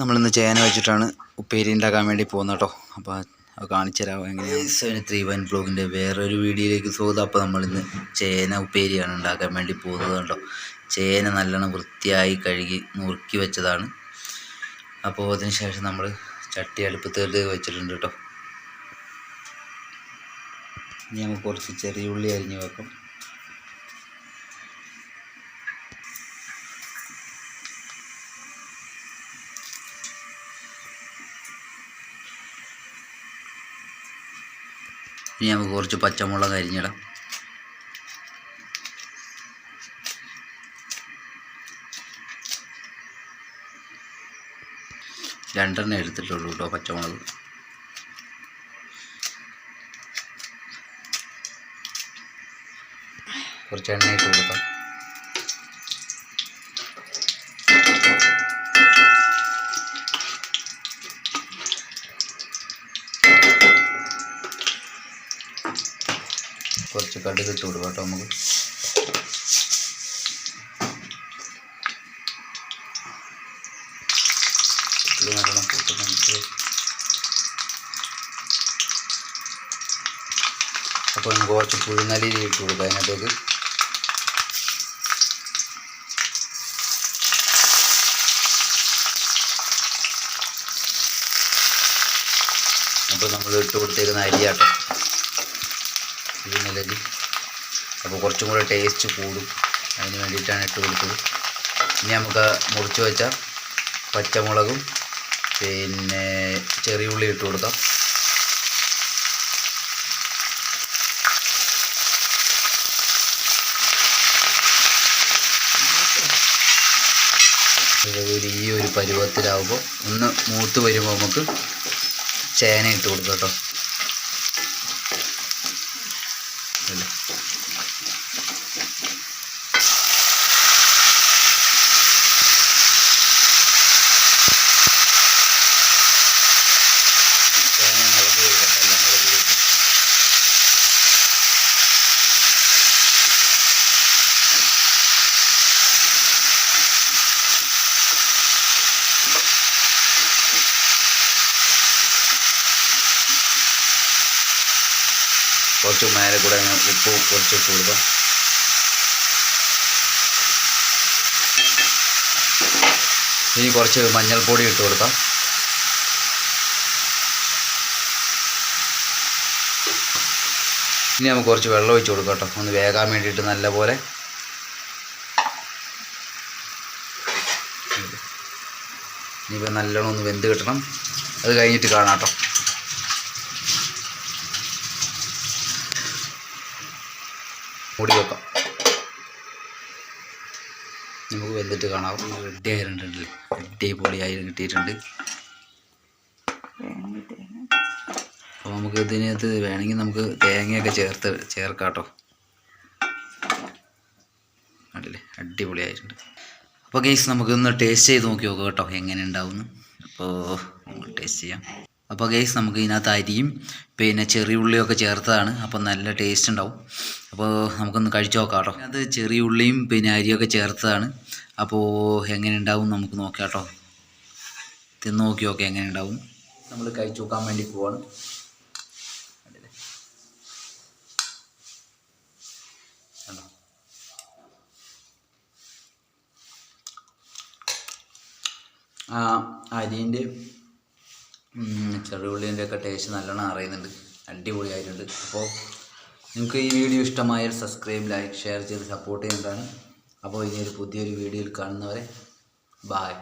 നമ്മളിന്ന് ചേന വെച്ചിട്ടാണ് ഉപ്പേരി ഉണ്ടാക്കാൻ വേണ്ടി പോകുന്നത് കേട്ടോ. അപ്പോൾ അത് കാണിച്ചു തരാമോ എങ്ങനെയാണ്. ത്രീ വൺ ബ്ലോഗിന്റെ വേറൊരു വീഡിയോയിലേക്ക് സ്വാഗതം. അപ്പോൾ നമ്മളിന്ന് ചേന ഉപ്പേരിയാണ് ഉണ്ടാക്കാൻ വേണ്ടി പോകുന്നത് കേട്ടോ. ചേന നല്ലോണം വൃത്തിയായി കഴുകി നുറുക്കി വെച്ചതാണ്. അപ്പോൾ അതിന് ശേഷം നമ്മൾ ചട്ടി അടുപ്പത്തേക്ക് വെച്ചിട്ടുണ്ട് കേട്ടോ. ഇനി നമുക്ക് കുറച്ച് ചെറിയ ഉള്ളി അരിഞ്ഞ് വെക്കാം. ഇനി നമുക്ക് കുറച്ച് പച്ചമുളക് അരിഞ്ഞിടാം. രണ്ടെണ്ണം എടുത്തിട്ടുള്ളൂ കേട്ടോ പച്ചമുളക്. കുറച്ച് എണ്ണ ഇട്ട് കൊടുക്കാം. കുറച്ച് കടുക് ഇട്ട് കൊടുക്കാം കേട്ടോ നമുക്ക്. ഇത് നല്ലോണം പൊട്ടുന്നുണ്ട്. അപ്പോൾ നമുക്ക് കുറച്ച് പുഴുങ്ങലിരി ഇട്ട് കൊടുക്കാം അതിനകത്തേക്ക്. അപ്പോൾ നമ്മൾ ഇട്ട് കൊടുത്തേക്കുന്ന അരിയാട്ടോ. പുഴുങ്ങലരി അപ്പോൾ കുറച്ചും കൂടെ ടേസ്റ്റ് കൂടും. അതിന് വേണ്ടിയിട്ടാണ് ഇട്ട് കൊടുത്തത്. ഇനി നമുക്ക് മുറിച്ച് വെച്ച പച്ചമുളകും പിന്നെ ചെറിയ ഉള്ളി ഇട്ട് കൊടുക്കാം. ഈ ഒരു പരുവത്തിലാവുമ്പോൾ ഒന്ന് മൂത്ത് വരുമ്പോൾ നമുക്ക് ചേന ഇട്ട് കൊടുക്കാം കേട്ടോ. കുറച്ച് മേലെ കൂടെ ഞാൻ ഉപ്പ് കുറച്ച് ഇട്ട് കൊടുക്കാം ഇനി കുറച്ച് മഞ്ഞൾപ്പൊടി ഇട്ട് കൊടുക്കാം. ഇനി നമുക്ക് കുറച്ച് വെള്ളം ഒഴിച്ച് കൊടുക്കാം കേട്ടോ. ഒന്ന് വേകാൻ വേണ്ടിയിട്ട് നല്ലപോലെ. ഇനിയിപ്പോൾ നല്ലോണം ഒന്ന് വെന്ത് കിട്ടണം. അത് കഴിഞ്ഞിട്ട് കാണാം കേട്ടോ. മൂടി വെക്കാം നമുക്ക് വെന്തിട്ട് കാണാം. റെഡി ആയിട്ടുണ്ടല്ലേ അടിപൊളിയായി കിട്ടിയിട്ടുണ്ട്. അപ്പോൾ നമുക്ക് ഇതിനകത്ത് വേണമെങ്കിൽ നമുക്ക് തേങ്ങയൊക്കെ ചേർത്ത് ചേർക്കാം കേട്ടോ കണ്ടില്ലേ? അടിപൊളിയായിട്ടുണ്ട്. അപ്പോൾ ഗെയ്സ് നമുക്കൊന്ന് ടേസ്റ്റ് ചെയ്ത് നോക്കി നോക്കാം കേട്ടോ എങ്ങനെ ഉണ്ടാവുമെന്ന് അപ്പോൾ നമുക്ക് ടേസ്റ്റ് ചെയ്യാം. അപ്പോൾ ഗൈസ് നമുക്ക് ഇതിനകത്ത് അരിയും പിന്നെ ചെറിയ ഉള്ളിയൊക്കെ ചേർത്തതാണ്. അപ്പോൾ നല്ല ടേസ്റ്റ് ഉണ്ടാവും. അപ്പോൾ നമുക്കൊന്ന് കഴിച്ചു നോക്കാം കേട്ടോ. അത് ചെറിയ ഉള്ളിയും പിന്നെ അരിയൊക്കെ ചേർത്തതാണ്. അപ്പോൾ എങ്ങനെ ഉണ്ടാവും നമുക്ക് നോക്കാം കേട്ടോ. തിന്ന് നോക്കി നോക്കാം എങ്ങനെ ഉണ്ടാവും. നമ്മൾ കഴിച്ചു നോക്കാൻ വേണ്ടി പോവാണ്? ആ അരിന്റെ ചെറുപുള്ളിന്റെ ഒക്കെ ടേസ്റ്റ് നല്ലോണം അറിയുന്നുണ്ട്. അടിപൊളിയായിട്ടുണ്ട്. അപ്പോൾ നിങ്ങൾക്ക് ഈ വീഡിയോ ഇഷ്ടമായാൽ സബ്സ്ക്രൈബ് ലൈക്ക് ഷെയർ ചെയ്ത് സപ്പോർട്ട് ചെയ്യേണ്ടതാണ്. അപ്പോൾ ഇനി ഒരു പുതിയൊരു വീഡിയോയിൽ കാണുന്നവരെ ബായ്